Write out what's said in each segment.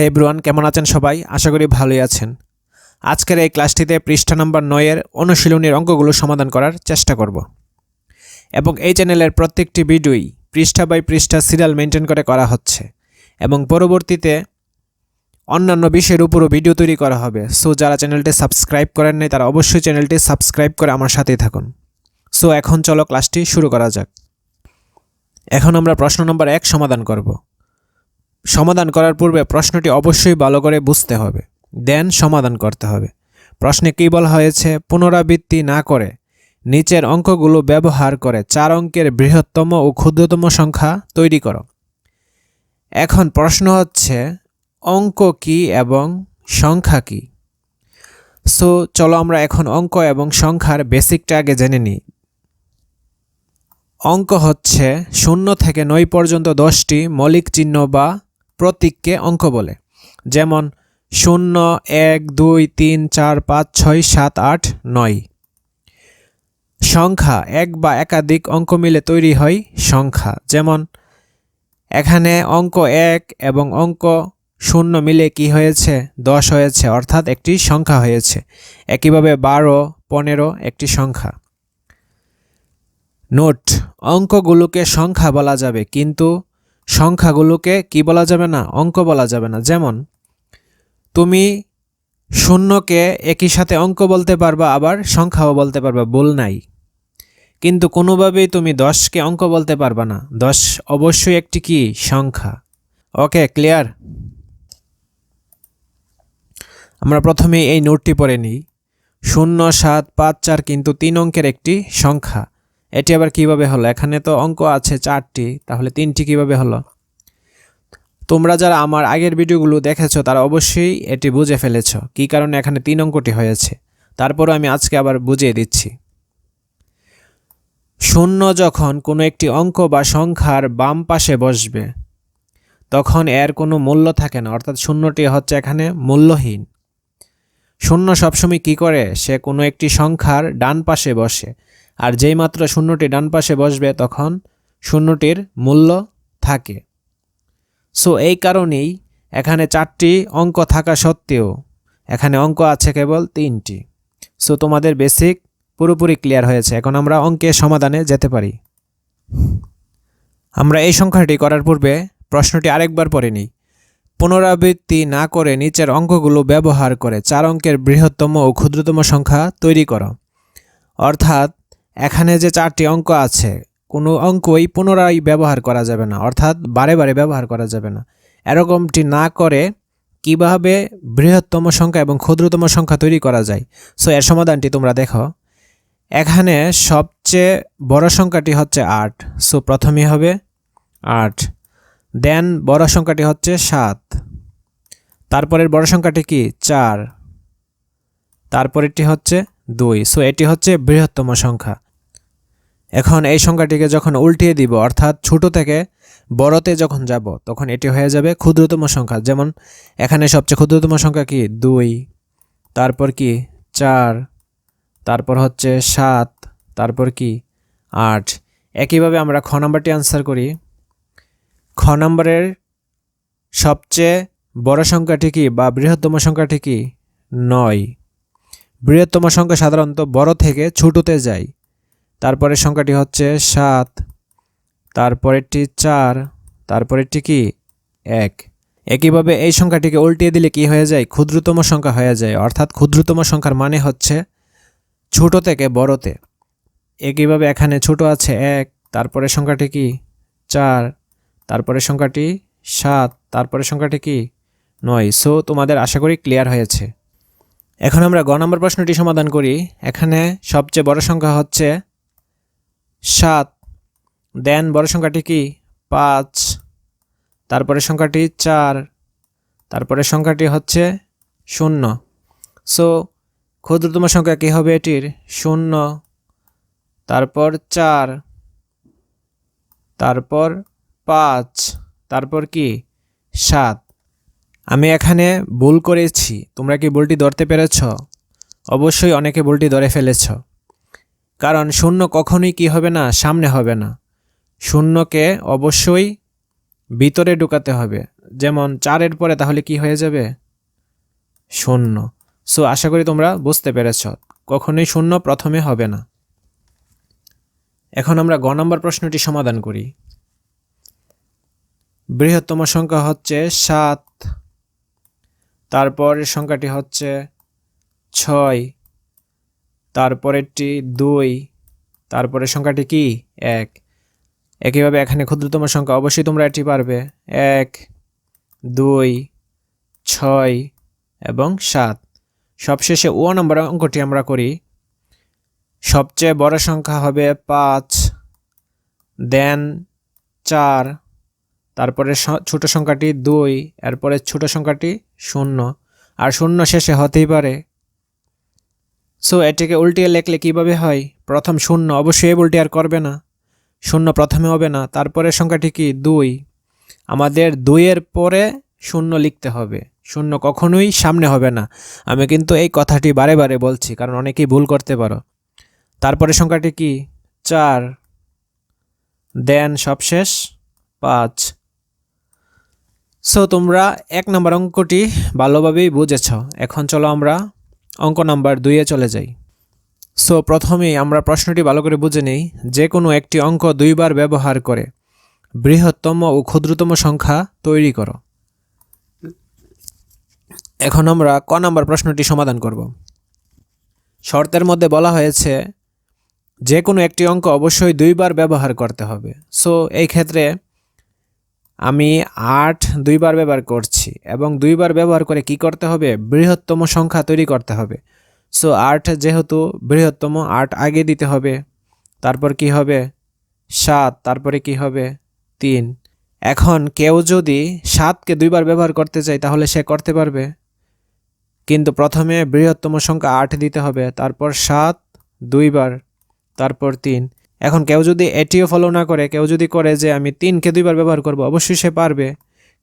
Hi everyone, কেমন আছেন সবাই? আশা করি ভালোই আছেন। আজকের এই ক্লাসটিতে পৃষ্ঠা নম্বর নয়ের অনুশীলনীর অঙ্কগুলো সমাধান করার চেষ্টা করব। এবং এই চ্যানেলের প্রত্যেকটি ভিডিওই পৃষ্ঠা বাই পৃষ্ঠা সিরিয়াল মেনটেন করে করা হচ্ছে। এবং পরবর্তীতে অন্যান্য বিষয়ের উপরও ভিডিও তৈরি করা হবে। সো যারা চ্যানেলটি সাবস্ক্রাইব করেন নাই, তারা অবশ্যই চ্যানেলটি সাবস্ক্রাইব করে আমার সাথেই থাকুন। সো এখন চলো ক্লাসটি শুরু করা যাক। এখন আমরা প্রশ্ন নম্বর এক সমাধান করব। সমাধান করার পূর্বে প্রশ্নটি অবশ্যই ভালো করে বুঝতে হবে। দেন সমাধান করতে হবে। প্রশ্নে কী বলা হয়েছে? পুনরাবৃত্তি না করে নিচের অঙ্কগুলো ব্যবহার করে চার অঙ্কের বৃহত্তম ও ক্ষুদ্রতম সংখ্যা তৈরি করো। এখন প্রশ্ন হচ্ছে, অঙ্ক কি এবং সংখ্যা কি? সো, চলো আমরা এখন অঙ্ক এবং সংখ্যার বেসিকটা আগে জেনে নিই। অঙ্ক হচ্ছে শূন্য থেকে নয় পর্যন্ত দশটি মৌলিক চিহ্ন বা প্রতীককে অঙ্ক বলে। যেমন, শূন্য, এক, দুই, তিন, চার, পাঁচ, ছয়, সাত, আট, নয়। সংখ্যা এক বা একাধিক অঙ্ক মিলে তৈরি হয় সংখ্যা। যেমন, এখানে অঙ্ক এক এবং অঙ্ক শূন্য মিলে কি হয়েছে? দশ হয়েছে, অর্থাৎ একটি সংখ্যা হয়েছে। একইভাবে বারো, পনেরো একটি সংখ্যা। নোট, অঙ্কগুলোকে সংখ্যা বলা যাবে, কিন্তু সংখ্যাগুলোকে কি বলা যাবে না? অঙ্ক বলা যাবে না। যেমন, তুমি শূন্যকে একই সাথে অঙ্ক বলতে পারবা, আবার সংখ্যাও বলতে পারবা, ভুল নাই। কিন্তু কোনোভাবেই তুমি দশকে অঙ্ক বলতে পারবা না। দশ অবশ্যই একটি কি? সংখ্যা। Okay, clear? আমরা প্রথমে এই নোটটি পড়ে নিই। শূন্য, সাত, পাঁচ, চার কিন্তু তিন অঙ্কের একটি সংখ্যা। এটি আবার কীভাবে হলো? এখানে তো অঙ্ক আছে চারটি, তাহলে তিনটি কীভাবে হলো? তোমরা যারা আমার আগের ভিডিওগুলো দেখেছ, তারা অবশ্যই এটি বুঝে ফেলেছ কী কারণে এখানে তিন অঙ্কটি হয়েছে। তারপরও আমি আজকে আবার বুঝিয়ে দিচ্ছি। শূন্য যখন কোনো একটি অঙ্ক বা সংখ্যার বাম পাশে বসবে, তখন এর কোনো মূল্য থাকে না, অর্থাৎ শূন্যটি হচ্ছে এখানে মূল্যহীন। শূন্য সবসময় কি করে? সে কোনো একটি সংখ্যার ডান পাশে বসে। আর যেই মাত্র শূন্যটি ডান পাশে বসবে, তখন শূন্যটির মূল্য থাকে। সো এই কারণেই এখানে চারটি অঙ্ক থাকা সত্ত্বেও এখানে অঙ্ক আছে কেবল তিনটি। সো তোমাদের বেসিক পুরোপুরি ক্লিয়ার হয়েছে। এখন আমরা অঙ্কের সমাধানে যেতে পারি। আমরা এই সংখ্যাটি করার পূর্বে প্রশ্নটি আরেকবার পড়ে নিই। পুনরাবৃত্তি না করে নিচের অঙ্কগুলো ব্যবহার করে চার অঙ্কের বৃহত্তম ও ক্ষুদ্রতম সংখ্যা তৈরি করো। অর্থাৎ এখানে যে চারটি অঙ্ক আছে, কোনো অঙ্কই পুনরায় ব্যবহার করা যাবে না, অর্থাৎ বারে বারে ব্যবহার করা যাবে না। এরকমটি না করে কীভাবে বৃহত্তম সংখ্যা এবং ক্ষুদ্রতম সংখ্যা তৈরি করা যায়? সো এর সমাধানটি তোমরা দেখো। এখানে সবচেয়ে বড় সংখ্যাটি হচ্ছে আট। সো প্রথমেই হবে আট। দেন বড় সংখ্যাটি হচ্ছে সাত। তারপরের বড় সংখ্যাটি কি? চার। তারপরেরটি হচ্ছে দুই। সো এটি হচ্ছে বৃহত্তম সংখ্যা। এখন এই সংখ্যাটিকে যখন উল্টিয়ে দিব, অর্থাৎ ছোট থেকে বড়তে যখন যাব, তখন এটি হয়ে যাবে ক্ষুদ্রতম সংখ্যা। যেমন, এখানে সবচেয়ে ক্ষুদ্রতম সংখ্যা কি? দুই। তারপর কি? চার। তারপর হচ্ছে সাত। তারপর কি? আট। একইভাবে আমরা খ নাম্বারটি আনসার করি। খ নাম্বারের সবচেয়ে বড় সংখ্যাটি কি বা বৃহত্তম সংখ্যাটি কি? নয়। বৃহত্তম সংখ্যা সাধারণত বড় থেকে ছোটোতে যায়। তারপরের সংখ্যাটি হচ্ছে সাত, তারপরেরটি চার, তারপরেরটি কি? এক। একইভাবে এই সংখ্যাটিকে উল্টিয়ে দিলে কি হয়ে যায়? ক্ষুদ্রতম সংখ্যা হয়ে যায়। অর্থাৎ ক্ষুদ্রতম সংখ্যার মানে হচ্ছে ছোট থেকে বড়তে। একইভাবে এখানে ছোট আছে এক তারপরে সংখ্যাটি কি? চার তারপরে সংখ্যাটি সাত তারপরে সংখ্যাটি কি? নয়। সো তোমাদের আশা করি ক্লিয়ার হয়েছে। এখন আমরা গ নম্বর প্রশ্নটি সমাধান করি। এখানে সবচেয়ে বড় সংখ্যা হচ্ছে সাত। দেন বড় সংখ্যাটি কি? পাঁচ। তারপরে সংখ্যাটি চার। তারপরে সংখ্যাটি হচ্ছে শূন্য। সো, ক্ষুদ্রতম সংখ্যা কী হবে এটির? শূন্য। তারপর চার। তারপর পাঁচ। তারপর কি? সাত। আমি এখানে ভুল করেছি। তোমরা কি ভুলটি ধরতে পেরেছ? অবশ্যই অনেকে ভুলটি ধরে ফেলেছ। কারণ শূন্য কখনোই কি হবে না? সামনে হবে না। শূন্যকে অবশ্যই ভিতরে ঢুকাতে হবে। যেমন চারের পরে তাহলে কি হয়ে যাবে? শূন্য। সো, আশা করি তোমরা বুঝতে পেরেছ। কখনোই শূন্য প্রথমে হবে না। এখন আমরা গ নম্বর প্রশ্নটি সমাধান করি। বৃহত্তম সংখ্যা হচ্ছে সাত। তারপরের সংখ্যাটি হচ্ছে ছয়। তারপরেরটি দুই, তারপরের সংখ্যাটি কি? এক। একইভাবে এখানে ক্ষুদ্রতম সংখ্যা অবশ্যই তোমরা এটি পারবে। এক, দুই, ছয় এবং সাত। সবশেষে ও নম্বর অঙ্কটি আমরা করি। সবচেয়ে বড় সংখ্যা হবে পাঁচ, দেন চার। তারপরে ছোট সংখ্যাটি দুই, এরপরে ছোট সংখ্যাটি শূন্য। আর শূন্য শেষে হতেই পারে। সো এটিকে উল্টিয়ে লেখলে কীভাবে হয়? প্রথম শূন্য অবশ্যই উল্টে আর করবে না। শূন্য প্রথমে হবে না তারপরে সংখ্যাটি কি? দুই। আমাদের দুইয়ের পরে শূন্য লিখতে হবে। শূন্য কখনোই সামনে হবে না। আমি কিন্তু এই কথাটি বারে বারে বলছি, কারণ অনেকেই ভুল করতে পারো। তারপরে সংখ্যাটি কি? চার। দেন সবশেষ পাঁচ। সো তোমরা এক নম্বর অঙ্কটি ভালোভাবেই বুঝেছ। এখন চলো আমরা অঙ্ক নাম্বার দুইয়ে চলে যাই। সো প্রথমেই আমরা প্রশ্নটি ভালো করে বুঝে নিই। যে কোনো একটি অঙ্ক দুইবার ব্যবহার করে বৃহত্তম ও ক্ষুদ্রতম সংখ্যা তৈরি করো। এখন আমরা ক নম্বর প্রশ্নটি সমাধান করব। শর্তের মধ্যে বলা হয়েছে, যে কোনো একটি অঙ্ক অবশ্যই দুইবার ব্যবহার করতে হবে। সো এই ক্ষেত্রে আমি আট দুইবার ব্যবহার করছি এবং দুইবার ব্যবহার করে কি করতে হবে? বৃহত্তম সংখ্যা তৈরি করতে হবে। সো আট যেহেতু বৃহত্তম, আট আগে দিতে হবে। তারপর কি হবে? সাত। তারপরে কি হবে? তিন। এখন কেউ যদি সাতকে দুইবার ব্যবহার করতে চায়, তাহলে সে করতে পারবে। কিন্তু প্রথমে বৃহত্তম সংখ্যা আট দিতে হবে, তারপর সাত, দুইবার, তারপর তিন। এখন কেউ যদি এটিও ফলো না করে, কেউ যদি করে যে আমি তিনকে দুইবার ব্যবহার করব, অবশ্যই সে পারবে।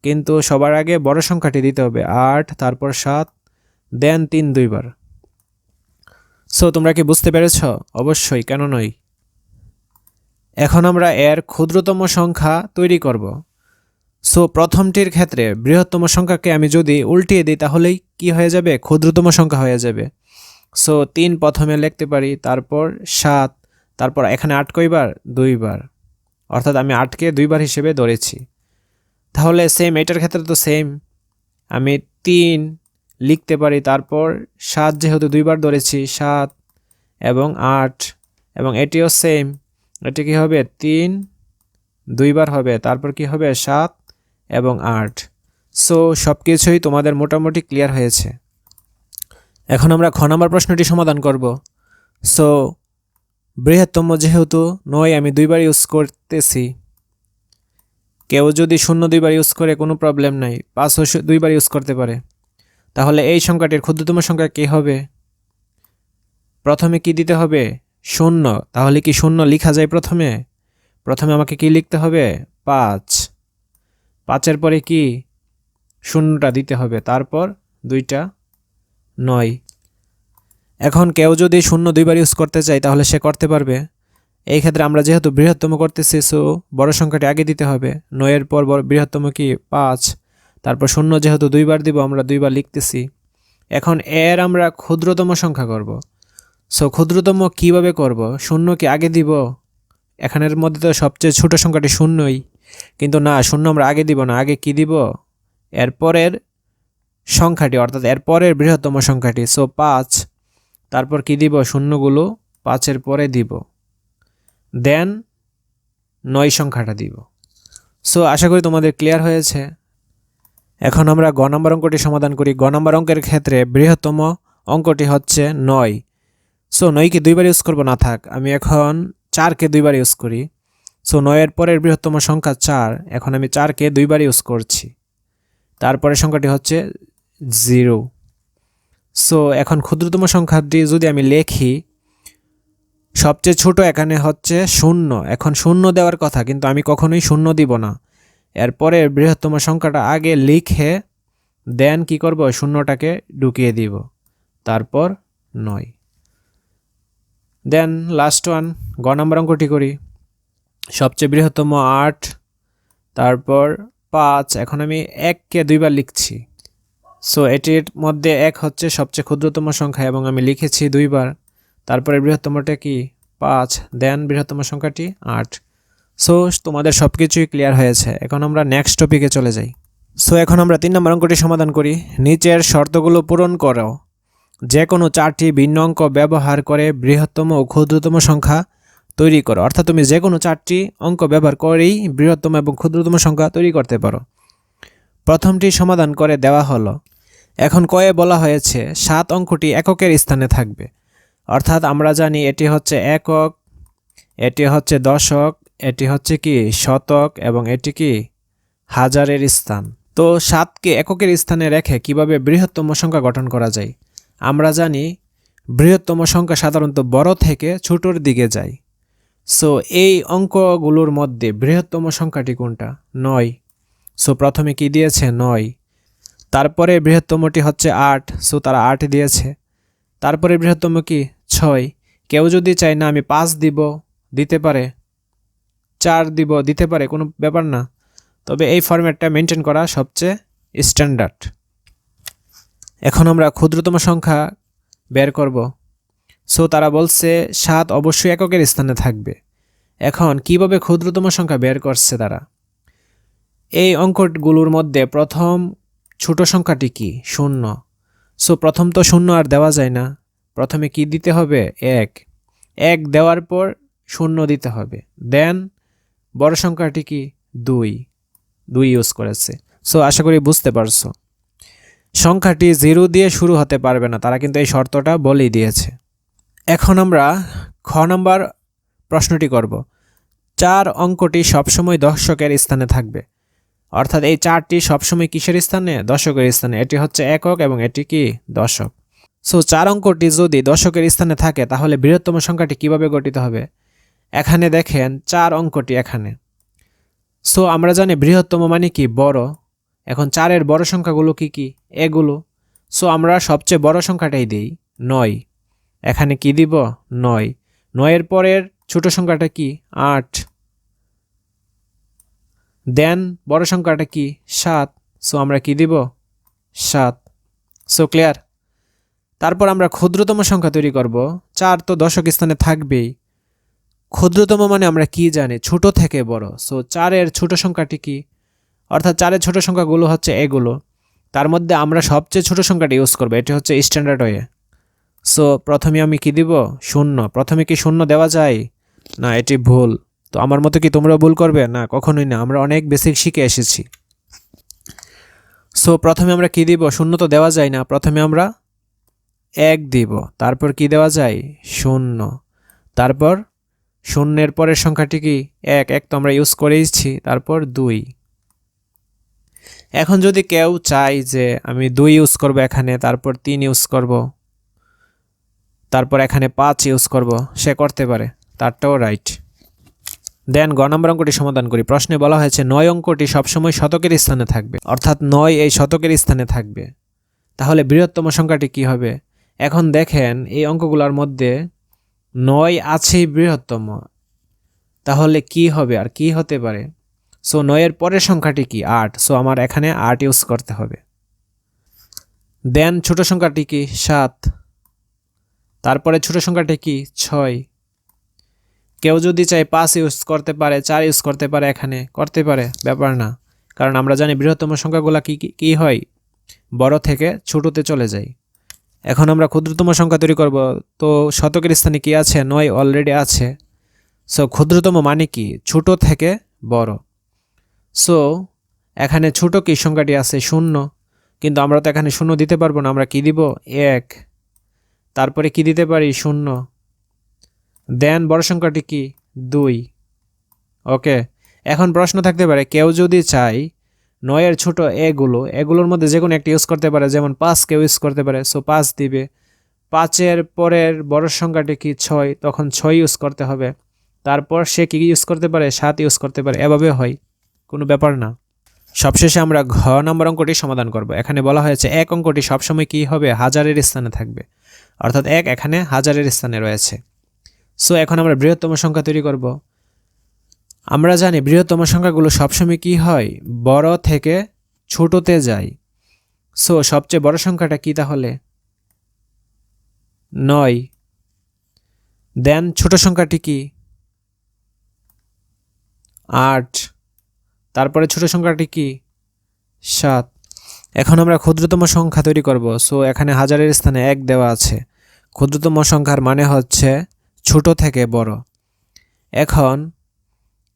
কিন্তু সবার আগে বড় সংখ্যাটি দিতে হবে, আট, তারপর সাত দেন তিন দুইবার। সো তোমরা কি বুঝতে পেরেছ? অবশ্যই, কেন নয়? এখন আমরা এর ক্ষুদ্রতম সংখ্যা তৈরি করব। সো প্রথমটির ক্ষেত্রে বৃহত্তম সংখ্যাকে আমি যদি উল্টিয়ে দিই, তাহলেই কি হয়ে যাবে? ক্ষুদ্রতম সংখ্যা হয়ে যাবে। সো তিন প্রথমে লিখতে পারি, তারপর সাত তারপর এখানে আট কয়বার দুইবার। অর্থাৎ আমি আটকে দুইবার হিসেবে ধরেছি। তাহলে সেম এটার ক্ষেত্রে তো সেম আমি তিন লিখতে পারি, তারপর সাত যেহেতু দুইবার ধরেছি, সাত এবং আট, এবং এটিও সেম এটি কী হবে? তিন, দুইবার হবে, তারপর কি হবে? সাত এবং আট। সো সব কিছুই তোমাদের মোটামুটি ক্লিয়ার হয়েছে। এখন আমরা খ নম্বর প্রশ্নটি সমাধান করব। সো বৃহত্তম যেহেতু, নয় আমি দুইবার ইউজ করতেছি। কেউ যদি শূন্য দুইবার ইউজ করে, কোনো প্রবলেম নাই। পাঁচও দুইবার ইউজ করতে পারে। তাহলে এই সংখ্যাটির ক্ষুদ্রতম সংখ্যা কী হবে? প্রথমে কি দিতে হবে? শূন্য। তাহলে কি শূন্য লেখা যায় প্রথমে? প্রথমে আমাকে কি লিখতে হবে? পাঁচ। পাঁচের পরে কি? শূন্যটা দিতে হবে। তারপর দুইটা নয়। এখন কেউ যদি শূন্য দুইবার ইউজ করতে চায়, তাহলে সে করতে পারবে। এই ক্ষেত্রে আমরা যেহেতু বৃহত্তম করতেছি সো বড় সংখ্যাটি আগে দিতে হবে। নয়ের পর বৃহত্তম কি? পাঁচ। তারপর শূন্য যেহেতু দুইবার দিব, আমরা দুইবার লিখতেছি। এখন এর আমরা ক্ষুদ্রতম সংখ্যা করব। সো ক্ষুদ্রতম কীভাবে করব? শূন্য কি আগে দিব? এখানের মধ্যে তো সবচেয়ে ছোট সংখ্যাটি শূন্যই। কিন্তু না, শূন্য আমরা আগে দিব না। আগে কি দিব? এরপরের সংখ্যাটি, অর্থাৎ এরপরের বৃহত্তম সংখ্যাটি। সো পাঁচ। তারপর কি দিব? শূন্যগুলো পাঁচের পরে দিব। দেন নয় সংখ্যাটা দিব। সো আশা করি তোমাদের ক্লিয়ার হয়েছে। এখন আমরা গ নম্বর অঙ্কটি সমাধান করি। গ নম্বর অঙ্কের ক্ষেত্রে বৃহত্তম অঙ্কটি হচ্ছে নয়। সো নয়কে দুইবার ইউজ করব, না থাক। আমি এখন চারকে দুইবার ইউজ করি। সো নয়ের পরের বৃহত্তম সংখ্যা চার। এখন আমি চারকে দুইবার ইউজ করছি। তারপরের সংখ্যাটি হচ্ছে জিরো সো এখন ক্ষুদ্রতম সংখ্যাটি যদি আমি লেখি, সবচেয়ে ছোট এখানে হচ্ছে শূন্য। এখন শূন্য দেওয়ার কথা, কিন্তু আমি কখনোই শূন্য দিব না। এরপরে বৃহত্তম সংখ্যাটা আগে লিখে দেন কি করব? শূন্যটাকে ঢুকিয়ে দিব। তারপর নয়। দেন লাস্ট ওয়ান গ নম্বর অঙ্কটি করি। সবচেয়ে বৃহত্তম আট, তারপর পাঁচ, এখন আমি এককে দুইবার লিখছি। সো এটির মধ্যে এক হচ্ছে সবচেয়ে ক্ষুদ্রতম সংখ্যা এবং আমি লিখেছি দুইবার। তারপরে বৃহত্তমটা কি? পাঁচ। দেন বৃহত্তম সংখ্যাটি আট। সো তোমাদের সব কিছুই ক্লিয়ার হয়েছে। এখন আমরা নেক্সট টপিকে চলে যাই। সো এখন আমরা তিন নম্বর অঙ্কটি সমাধান করি। নিচের শর্তগুলো পূরণ করো। যে কোনো চারটি ভিন্ন অঙ্ক ব্যবহার করে বৃহত্তম ও ক্ষুদ্রতম সংখ্যা তৈরি করো। অর্থাৎ তুমি যে কোনো চারটি অঙ্ক ব্যবহার করেই বৃহত্তম এবং ক্ষুদ্রতম সংখ্যা তৈরি করতে পারো। প্রথমটি সমাধান করে দেওয়া হলো। এখন কয়ে বলা হয়েছে, সাত অঙ্কটি এককের স্থানে থাকবে। অর্থাৎ আমরা জানি এটি হচ্ছে একক, এটি হচ্ছে দশক, এটি হচ্ছে কি শতক এবং এটি কি হাজারের স্থান। তো সাতকে এককের স্থানে রেখে কীভাবে বৃহত্তম সংখ্যা গঠন করা যায়? আমরা জানি বৃহত্তম সংখ্যা সাধারণত বড় থেকে ছোটোর দিকে যায়। সো এই অঙ্কগুলোর মধ্যে বৃহত্তম সংখ্যাটি কোনটা? নয়। সো প্রথমে কি দিয়েছে? নয়। তারপরে বৃহত্তমটি হচ্ছে আট, সো তারা আট দিয়েছে। তারপরে বৃহত্তম কি? ছয়। কেউ যদি চায়, না, আমি পাঁচ দিব, দিতে পারে। চার দিব, দিতে পারে, কোনো ব্যাপার না। তবে এই ফরম্যাটটা মেনটেন করা সবচেয়ে স্ট্যান্ডার্ড। এখন আমরা ক্ষুদ্রতম সংখ্যা বের করব। সো তারা বলছে, সাত অবশ্যই এককের স্থানে থাকবে। এখন কীভাবে ক্ষুদ্রতম সংখ্যা বের করছে তারা? এই অঙ্কগুলোর মধ্যে প্রথম ছোট সংখ্যাটি কি? শূন্য। সো প্রথম তো শূন্য আর দেওয়া যায় না। প্রথমে কি দিতে হবে? এক। এক দেওয়ার পর শূন্য দিতে হবে। দেন বড় সংখ্যাটি কি? দুই। দুই ইউজ করেছে। সো আশা করি বুঝতে পারছ। সংখ্যাটি জিরো দিয়ে শুরু হতে পারবে না। তারা কিন্তু এই শর্তটা বলেই দিয়েছে। এখন আমরা খ নম্বর প্রশ্নটি করব। চার অঙ্কটি সবসময় দর্শকের স্থানে থাকবে। অর্থাৎ এই চারটি সবসময় কিসের স্থানে? দশকের স্থানে। এটি হচ্ছে একক এবং এটি কি? দশক। সো, চার অঙ্কটি যদি দশকের স্থানে থাকে, তাহলে বৃহত্তম সংখ্যাটি কীভাবে গঠিত হবে? এখানে দেখেন, চার অঙ্কটি এখানে। সো, আমরা জানি বৃহত্তম মানে কি? বড়। এখন চারের বড় সংখ্যাগুলো কি কি? এগুলো। সো, আমরা সবচেয়ে বড় সংখ্যাটাই দিই। নয়। এখানে কি দিব? নয়। নয়ের পরের ছোট সংখ্যাটা কি? আট। দেন বড় সংখ্যাটা কি? সাত। সো আমরা কি দিব? সাত। সো ক্লিয়ার তারপর আমরা ক্ষুদ্রতম সংখ্যা তৈরি করব। চার তো দশক স্থানে থাকবেই। ক্ষুদ্রতম মানে আমরা কি জানি? ছোট থেকে বড়। সো চারের ছোট সংখ্যাটি কি? অর্থাৎ চারের ছোট সংখ্যাগুলো হচ্ছে এগুলো। তার মধ্যে আমরা সবচেয়ে ছোট সংখ্যাটা ইউজ করব। এটি হচ্ছে স্ট্যান্ডার্ড ওয়ে সো প্রথমে আমি কি দিব? শূন্য। প্রথমে কি শূন্য দেওয়া যায়? না, এটি ভুল। তো আমার মতো কি তোমরা ভুল করবে? না, কখনোই না। আমরা অনেক বেসিক শিখে এসেছি। সো প্রথমে আমরা কি দিব? শূন্য তো দেওয়া যায় না। প্রথমে আমরা এক দিব। তারপর কি দেওয়া যায়? শূন্য। তারপর শূন্যের পরের সংখ্যাটি কি? এক। এক তো আমরা ইউজ করেইছি। তারপর দুই। এখন যদি কেউ চাই যে আমি দুই ইউজ করব এখানে, তারপর তিন ইউজ করব, তারপর এখানে পাঁচ ইউজ করব, সে করতে পারে। তারটাও রাইট দেন গ নম্বর অঙ্কটি সমাধান করি। প্রশ্নে বলা হয়েছে, নয় অঙ্কটি সবসময় শতকের স্থানে থাকবে। অর্থাৎ নয় এই শতকের স্থানে থাকবে। তাহলে বৃহত্তম সংখ্যাটি কি হবে? এখন দেখেন, এই অঙ্কগুলোর মধ্যে নয় আছেই বৃহত্তম। তাহলে কি হবে আর কি হতে পারে? সো, নয়ের পরের সংখ্যাটি কি? আট। সো, আমার এখানে আট ইউজ করতে হবে। দেন ছোট সংখ্যাটি কি? সাত। তারপরে ছোট সংখ্যাটি কি? ছয়। কেউ যদি চায় পাঁচ ইউজ করতে পারে, চার ইউজ করতে পারে এখানে, করতে পারে, ব্যাপার না। কারণ আমরা জানি বৃহত্তম সংখ্যাগুলো কী কী, কি হয়? বড় থেকে ছোটোতে চলে যায়। এখন আমরা ক্ষুদ্রতম সংখ্যা তৈরি করব। তো শতকের স্থানে কি আছে? নয় অলরেডি আছে। সো ক্ষুদ্রতম মানে কি? ছোট থেকে বড়। সো এখানে ছোট কি সংখ্যাটি আছে? শূন্য। কিন্তু আমরা তো এখানে শূন্য দিতে পারব না। আমরা কি দিব? এক। তারপরে কি দিতে পারি? শূন্য। দেন বড় সংখ্যাটি কি? দুই। ওকে, এখন প্রশ্ন থাকতে পারে, কেউ যদি চাই নয়ের ছোট এগুলো, এগুলোর মধ্যে যে কোনো একটি ইউজ করতে পারে, যেমন পাঁচ কেউ ইউজ করতে পারে, সো পাঁচ দিবে। পাঁচের পরের বড় সংখ্যাটি কি ছয়? তখন ছয় ইউজ করতে হবে। তারপর সে কী ইউজ করতে পারে? সাত ইউজ করতে পারে, এভাবে হয়, কোনো ব্যাপার না। সবশেষে আমরা ঘ নম্বর অঙ্কটি সমাধান করব। এখানে বলা হয়েছে, এক অঙ্কটি সবসময় কি হবে? হাজারের স্থানে থাকবে। অর্থাৎ এক এখানে হাজারের স্থানে রয়েছে। সো এখন আমরা বৃহত্তম সংখ্যা তৈরি করব। আমরা জানি বৃহত্তম সংখ্যাগুলো সবসময় কি হয়? বড় থেকে ছোটতে যায়। সো সবচেয়ে বড় সংখ্যাটা কি তাহলে? নয়। দেন ছোট সংখ্যাটি কি? আট। তারপরে ছোট সংখ্যাটি কি? সাত। এখন আমরা ক্ষুদ্রতম সংখ্যা তৈরি করব। সো এখানে হাজারের স্থানে এক দেওয়া আছে। ক্ষুদ্রতম সংখ্যার মানে হচ্ছে ছোট থেকে বড়। এখন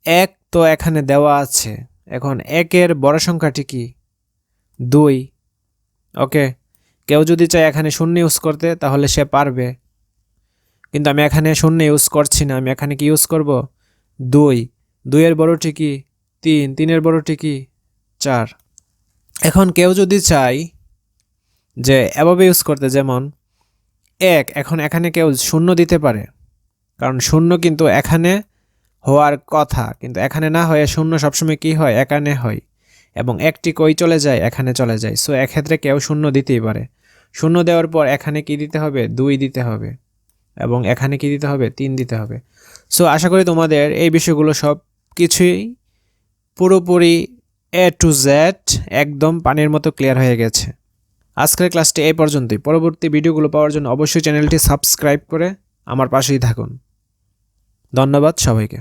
এক তো এখানে দেওয়া আছে। এখন একের বড় সংখ্যাটি কি? দুই। ওকে, কেউ যদি চায় এখানে শূন্য ইউজ করতে, তাহলে সে পারবে। কিন্তু আমি এখানে শূন্য ইউজ করছি না, আমি এখানে কি ইউজ করব? দুই। দুইয়ের বড়টি কি? তিন। তিনের বড়টি কি? চার। এখন কেউ যদি চাই যে এভাবে ইউজ করতে, যেমন এক, এখন এখানে কেউ শূন্য দিতে পারে। কারণ শূন্য কিন্তু এখানে হওয়ার কথা, কিন্তু এখানে না হয়ে শূন্য সবসময় কি হয়? এখানে হয়। এবং একটি কই চলে যায়? এখানে চলে যায়। সো এক্ষেত্রে কেউ শূন্য দিতেই পারে। শূন্য দেওয়ার পর এখানে কি দিতে হবে? দুই দিতে হবে। এবং এখানে কি দিতে হবে? তিন দিতে হবে। সো আশা করি তোমাদের এই বিষয়গুলো সব কিছুই পুরোপুরি এ টু জেড একদম পানির মতো ক্লিয়ার হয়ে গেছে। আজকের ক্লাসটি এই পর্যন্তই। পরবর্তী ভিডিওগুলো পাওয়ার জন্য অবশ্যই চ্যানেলটি সাবস্ক্রাইব করে আমার পাশেই থাকুন। ধন্যবাদ সবাইকে।